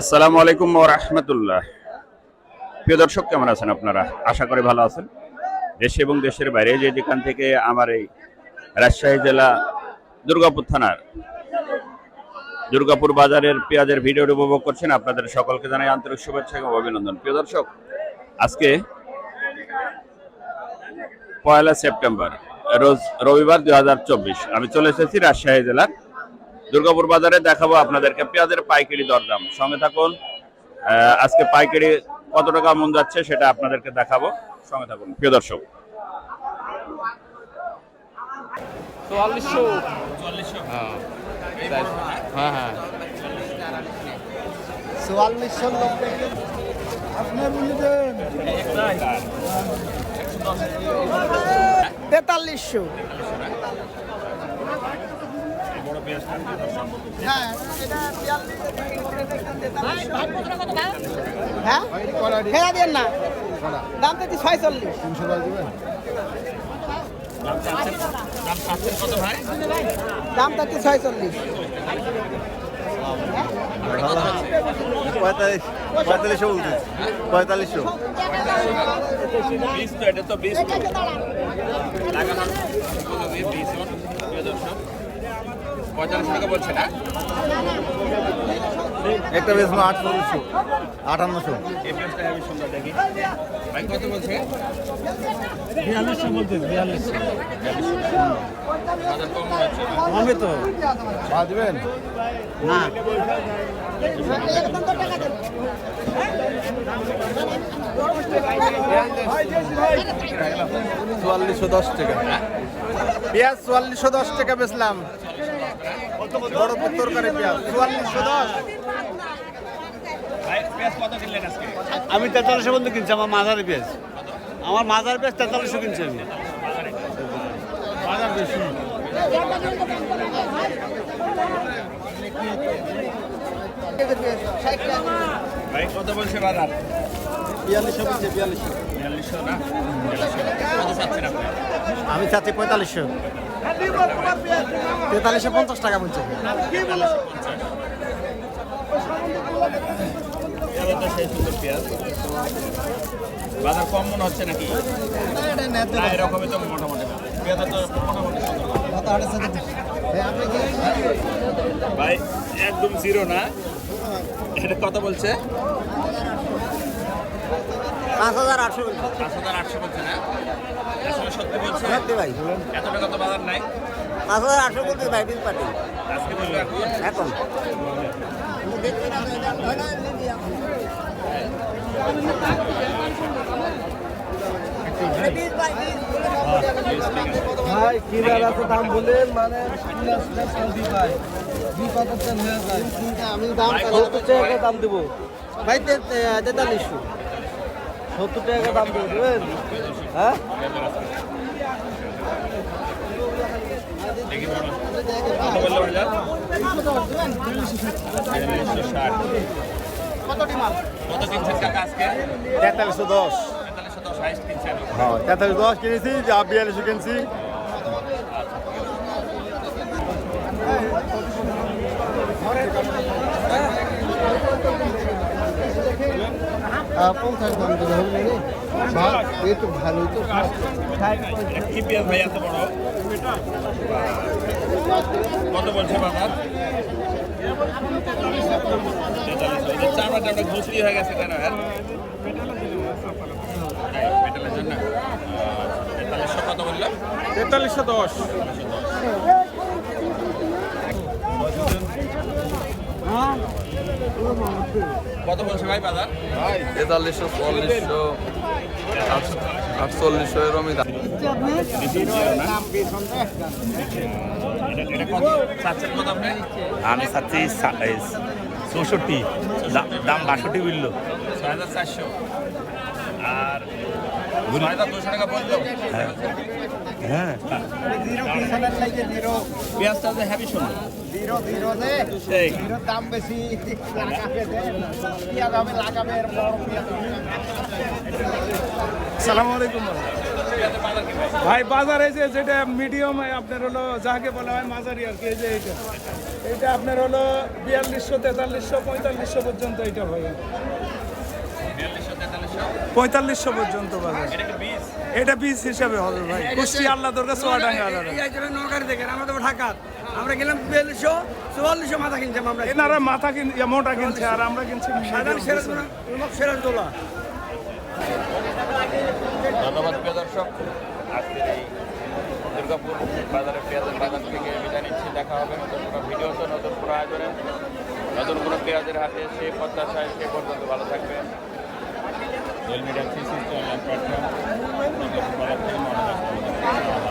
আসসালামু আলাইকুম রহমতুল্লাহ। প্রিয় দর্শক, কেমন আছেন আপনারা? আশা করি ভালো আছেন। দেশে এবং দেশের বাইরে যে যেখান থেকে আমার এই রাজশাহী জেলা দুর্গাপুর থানার দুর্গাপুর বাজারের পেঁয়াজের ভিডিও উপভোগ করছেন আপনাদের সকলকে জানাই আন্তরিক শুভেচ্ছা এবং অভিনন্দন। প্রিয় দর্শক, আজকে পয়লা সেপ্টেম্বর, রোজ রবিবার দুই আমি চলে এসেছি রাজশাহী জেলার দুর্গাপুর বাজারে দেখাবো আপনাদেরকে পেঁয়াজের পাইকারি দরদাম। সঙ্গে থাকুন আহ, আজকে পাইকারি কত টাকা মন যাচ্ছে সেটা আপনাদেরকে দেখাবো। সঙ্গে থাকুন প্রিয় দর্শক। চুয়াল্লিশশো। হ্যাঁ হ্যাঁ। হ্যাঁ চুয়াল্লিশশো আপনি তেতাল্লিশশো। হ্যাঁ এটা হ্যাঁ? ফেরা দেন না। দাম তো দাম তো ছয়চল্লিশ। পঁয়তাল্লিশ পঁয়তাল্লিশশো বলতে পঁয়তাল্লিশশো পঁয়তাল্লিশ টাকা বলছে না? একটা বেশ আটচল্লিশশো আটান্নশো। এই পেঁয়াজটা হেবি সুন্দর দেখি। ভাই কত বলছে? বিয়াল্লিশশো বলতে বিয়াল্লিশশো। কম তো। বাঁচবেন? না। চুয়াল্লিশশো দশ টাকা। পেঁয়াজ চুয়াল্লিশশো দশ টাকা বেচলাম। বড় তরকারি পেঁয়াজ চুয়াল্লিশশো দশ। ভাই পেঁয়াজ কত কিনলেন আজকে আমি তেতাল্লিশশো পর্যন্ত কিনছি আমার মাজার পেঁয়াজ। আমার মাজার পেঁয়াজ তেতাল্লিশশো কিনছি আমি। বাজার বেশি। ভাই কত বলছে বাজার? বিয়াল্লিশশো বলছে বিয়াল্লিশশো। বিয়াল্লিশশো না? আমি চাচ্ছি পঁয়তাল্লিশশো। তেতাল্লিশশো পঞ্চাশ টাকা বলছে। বাজার কম মনে হচ্ছে নাকি? এরকমই তো মোটামুটি পেঁয়াজ তো মোটামুটি সুন্দর। ভাই একদম জিরো না। এটা কত বলছে? পাঁচ হাজার আটশো পাঁচ হাজার আটশো বলছে না? আসলে সত্যি বলছে ভাই। এত টাকা তো বাজার নাই। পাঁচ হাজার আটশো বলতে ভাই বিল পার্টি আজকে বলল এখন? এখন। ভাই কি দাম বলেন মানে ভাই হয়ে আমি দাম সত্তর টাকা দাম দেবো। ভাই তেতাল্লিশশো সত্তর টাকা দাম দেবো দেবেন হ্যাঁ? কত কাকা আজকে তেতাল্লিশশো দশ। তেতাল্লিশ দশ কিনেছি যা বিয়াল্লিশশো কিনছি পঞ্চাশ দাম দেবো হবে না এই তো ভালোই তো এটা কি পেঁয়াজ ভাই এত বড় কত বলছে বাজার তেতাল্লিশশো চামড়া চামড়া ঘুষরি হয়ে গেছে কেন হ্যাঁ মেটালের জন্য তেতাল্লিশশো কত বলল তেতাল্লিশশো দশ। কত বলছে ভাই বাজার? তেতাল্লিশশো চুয়াল্লিশশো আটচল্লিশশো এরমই দাম। আমি চাচ্ছি চৌষট্টি। দাম বাষট্টি বলল। ছয় হাজার চারশো। আর হ্যাঁ। পেঁয়াজটা যে হ্যাভি সুন্দর জিরো জিরো দে। জিরোর দাম বেশি। লাগাবে পেঁয়াজ হবে লাগাবে এর বড় পেঁয়াজ। সালাম আলাইকুম ভাই। বাজারে যে যেটা মিডিয়াম আপনার হলো যাকে বলা হয় মাঝারি আর কি এই যে এইটা। এইটা আপনার হলো বিয়াল্লিশশো তেতাল্লিশশো পঁয়তাল্লিশশো পর্যন্ত এইটা ভাই। পঁয়তাল্লিশশো পর্যন্ত বাজার। এটা বীজ? হিসাবে হবে ভাই। কুষ্টি আল্লাহ দুর্গা সোয়াডাঙ্গা নৌকার দেখেন? আমরা তো ঢাকার। আমরা গেলাম বিয়াল্লিশশো চুয়াল্লিশশো মাথা কিনছিলাম আমরা। এনারা মাথা কিন মোটা কিনছে আর আমরা কিনছি সাধারণ medium। ধন্যবাদ প্রিয় দর্শক। আজকের এই দুর্গাপুর বাজারে পেঁয়াজের বাজার থেকে বিদায় নিচ্ছি। দেখা হবে নতুন কোনো ভিডিওতে নতুন কোনো আয়োজনে। নতুন কোনো পেঁয়াজের হাতে সে প্রত্যাশায় সে পর্যন্ত ভালো থাকবেন। el mirar si en la parte, no se.